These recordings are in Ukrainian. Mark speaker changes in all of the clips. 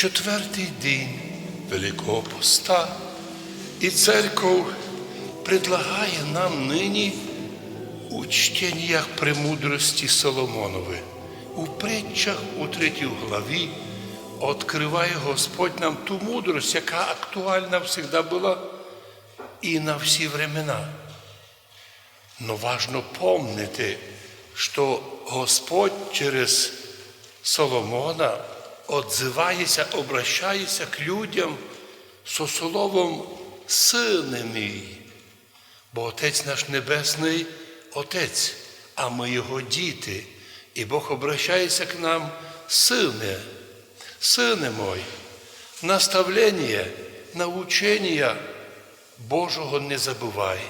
Speaker 1: четвертий день Великого Поста, і церков предлагає нам нині у чтеннях премудрості Соломонові. У притчах у третій главі відкриває Господь нам ту мудрость, яка актуальна завжди була і на всі времена. Но важно помнити, що Господь через Соломона отзивається, обращається к людям со словом Сине мій. Бо Отець наш Небесний Отець, а ми Його діти. І Бог обращається к нам, Сине, Сине мой, наставлення, научення Божого не забувай.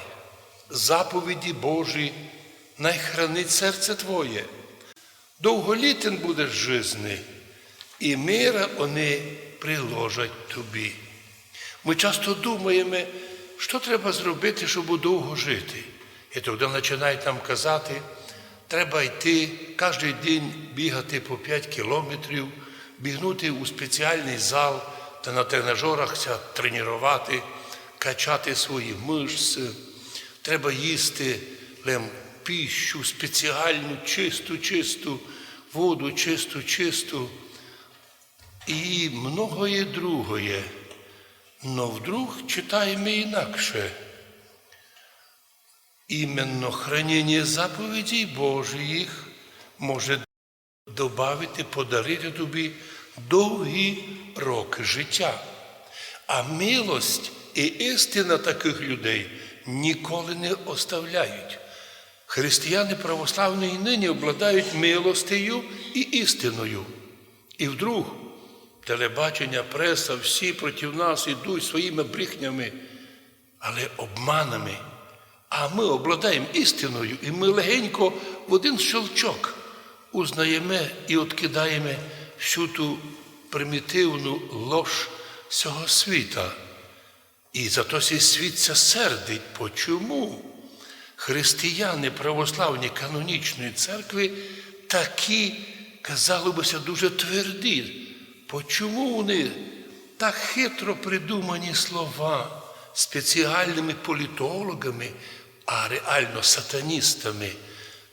Speaker 1: Заповіді Божі най хранить серце Твоє. Довголітен будеш жизни, і мира вони приложать тобі. Ми часто думаємо, що треба зробити, щоб довго жити. І тоді починають нам казати, треба йти кожен день бігати по 5 кілометрів, бігнути у спеціальний зал та на тренажерах тренувати, качати свої мишці. Треба їсти лем, піщу спеціальну, чисту, чисту, воду, чисту, чисту. І многое другое. Но вдруг читаємо інакше. Іменно хранення заповідей Божих може додати, подарити тобі довгі роки життя. А милость і істина таких людей ніколи не оставляють. Християни православні нині обладають милостею і істиною. І вдруг телебачення, преса, всі проти нас ідуть своїми брехнями, але обманами. А ми обладаємо істиною, і ми легенько в один щелчок узнаємо і відкидаємо всю ту примітивну лож цього світа. І зато цей світ це сердить. Почому? Християни православні канонічної церкви такі, казало бися, дуже тверді. Почому вони так хитро придумані слова спеціальними політологами, а реально сатаністами?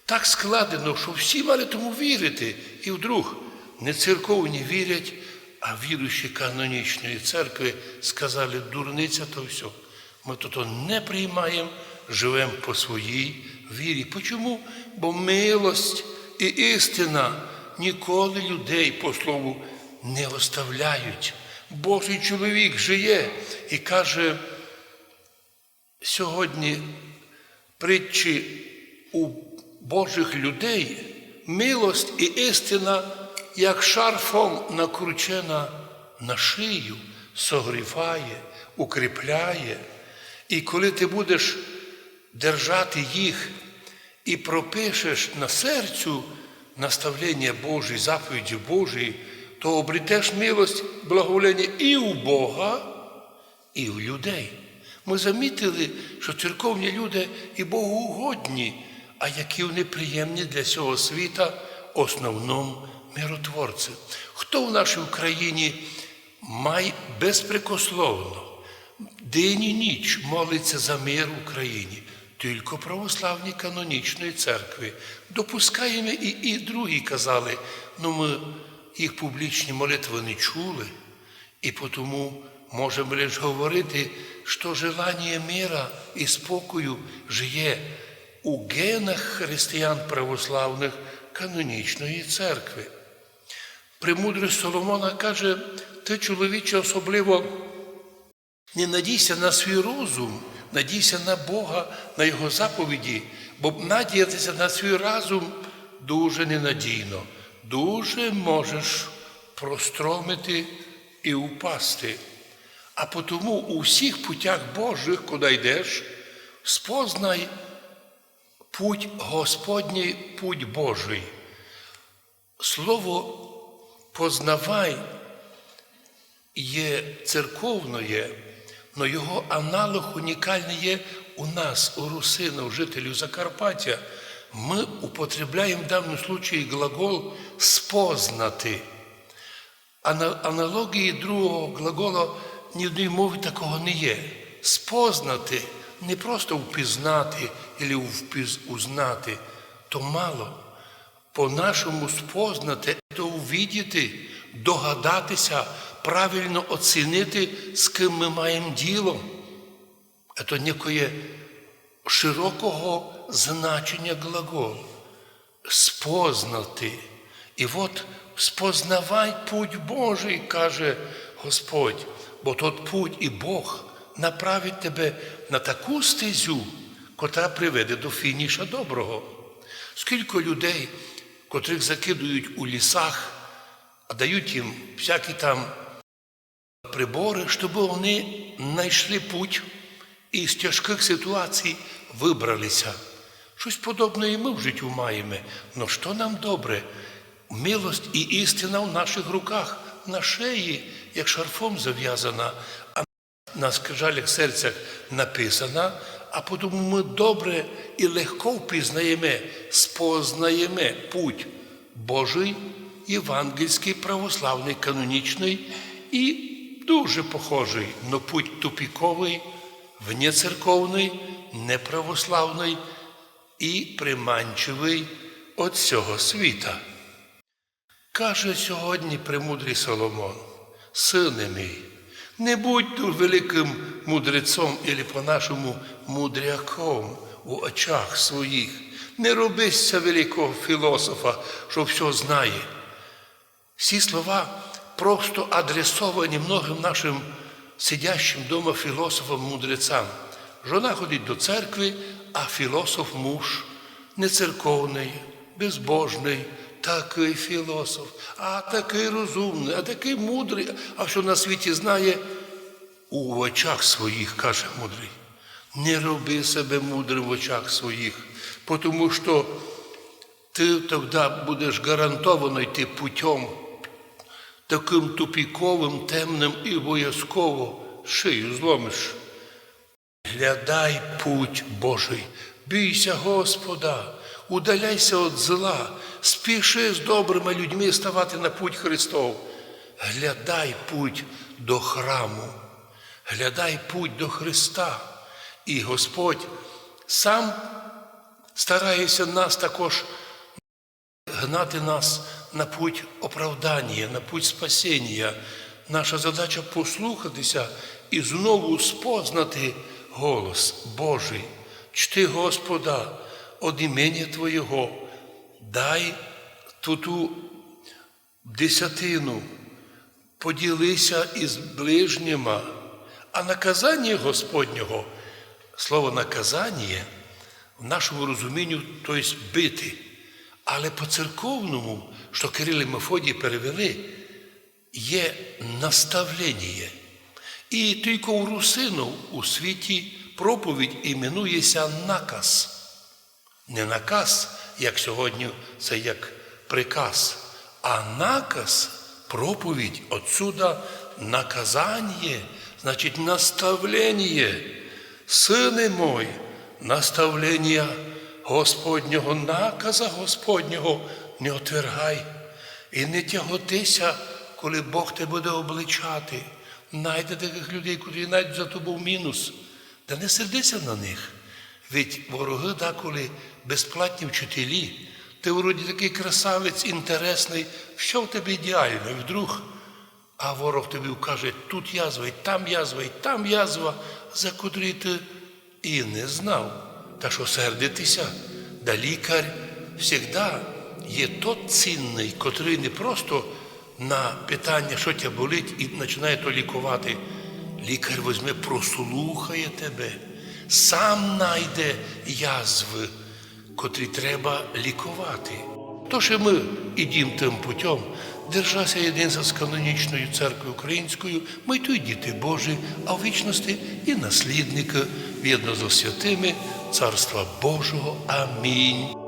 Speaker 1: Так складено, що всі мали тому вірити. І вдруг не церковні вірять, а віруючі канонічної церкви сказали, дурниця то все. Ми то не приймаємо, живемо по своїй вірі. Почому? Бо милость і істина ніколи людей, по слову, не оставляють. Божий чоловік жиє і каже, сьогодні притчі у Божих людей милость і істина, як шарфом накручена на шию, согріває, укріпляє. І коли ти будеш держати їх і пропишеш на серцю наставлення Божі, заповіді Божі, то обретеш милость, благоволення і у Бога, і у людей. Ми замітили, що церковні люди і Богу угодні, а які вони приємні для цього світа, основному миротворці. Хто в нашій Україні має безпрекословно день і ніч молиться за мир в Україні, тільки православні канонічної церкви. Допускаємо і, і другі казали, ну ми їх публічні молитви не чули, і тому можемо лише говорити, що желання мира і спокою жиє у генах християн православних канонічної церкви. Премудрість Соломона каже, ти, чоловіче, особливо не надійся на свій розум, надійся на Бога, на Його заповіді, бо надіятися на свій разум дуже ненадійно, дуже можеш простромити і упасти. А тому у всіх путях Божих, куди йдеш, спознай путь Господній, путь Божий. Слово познавай є церковне, але його аналог унікальний є у нас, у русинах, жителів Закарпаття. Ми употребляємо в даному случаї глагол спознати. ана- аналогії другого глагола ні в одній мові такого не є. Спознати, не просто впізнати або узнати, то мало. По-нашому спознати то увидіти, догадатися, правильно оцінити, з ким ми маємо діло. Це некоє широкого значення глаголу. Спознати. І от спознавай путь Божий, каже Господь, бо тот путь і Бог направить тебе на таку стезю, котра приведе до фініша доброго. Скільки людей, котрих закидують у лісах, а дають їм всякі там прибори, щоб вони знайшли путь і з тяжких ситуацій вибралися. Щось подобне і ми в життю маємо. Но що нам добре? Милость і істина в наших руках, на шиї, як шарфом зав'язана, а на скрижалях серцях написана, а тому ми добре і легко впізнаємо, спознаємо путь Божий, євангельський, православний, канонічний і дуже похожий, но путь тупіковий, внецерковний, неправославний і приманчивий від цього світа. Каже сьогодні премудрий Соломон, сине мій, не будь великим мудрецом і по-нашому мудряком у очах своїх. Не робися великого філософа, що все знає. Всі слова просто адресовані многим нашим сидящим вдома філософам, мудрецям. Жона ходить до церкви, а філософ муж не церковний, безбожний, такий філософ, а такий розумний, а такий мудрий, а що на світі знає, у очах своїх, каже мудрий. Не роби себе мудрим в очах своїх, тому що ти тоді будеш гарантовано йти путем таким тупіковим, темним і обов'язково шию зломиш. Глядай путь Божий, бійся Господа, удаляйся від зла, спіши з добрими людьми ставати на путь Христов. Глядай путь до храму, глядай путь до Христа. І Господь сам старається нас також гнати нас на путь оправдання, на путь спасіння. Наша задача послухатися і знову спознати голос Божий. Чти Господа од імені Твоєго, дай ту десятину, поділися із ближніма, а наказання Господнього, слово наказання в нашому розумінню, тобто бити. Але по церковному, що Кирил і Мефодій перевели, є наставлення. І тільки у русину у світі проповідь іменується наказ. Не наказ, як сьогодні, це як приказ, а наказ, проповідь, отсюда наказання, значить наставлення. Сини мой, наставлення Господнього, наказа Господнього не отвергай і не тяготися, коли Бог тебе буде обличати. Найде таких людей, котрі знайдуть за тобою мінус. Та не сердися на них. Ведь вороги деколи безплатні вчителі. Ти вроді такий красавець, інтересний, що в тебе ідеально, і вдруг, а ворог тобі вкаже, тут язва, і там язва, і там язва, за котрі ти і не знав. Та що сердитися, да лікар завжди є тот цінний, котрий не просто на питання, що тебе болить, і починає то лікувати. Лікар візьме, прослухає тебе, сам знайде язви, котрі треба лікувати. Тож і ми ідім тим путем, держася єдинства з канонічною церквою українською, ми й діти Божі, а в вічності і наслідники, в'єдно з святими Царства Божого. Амінь.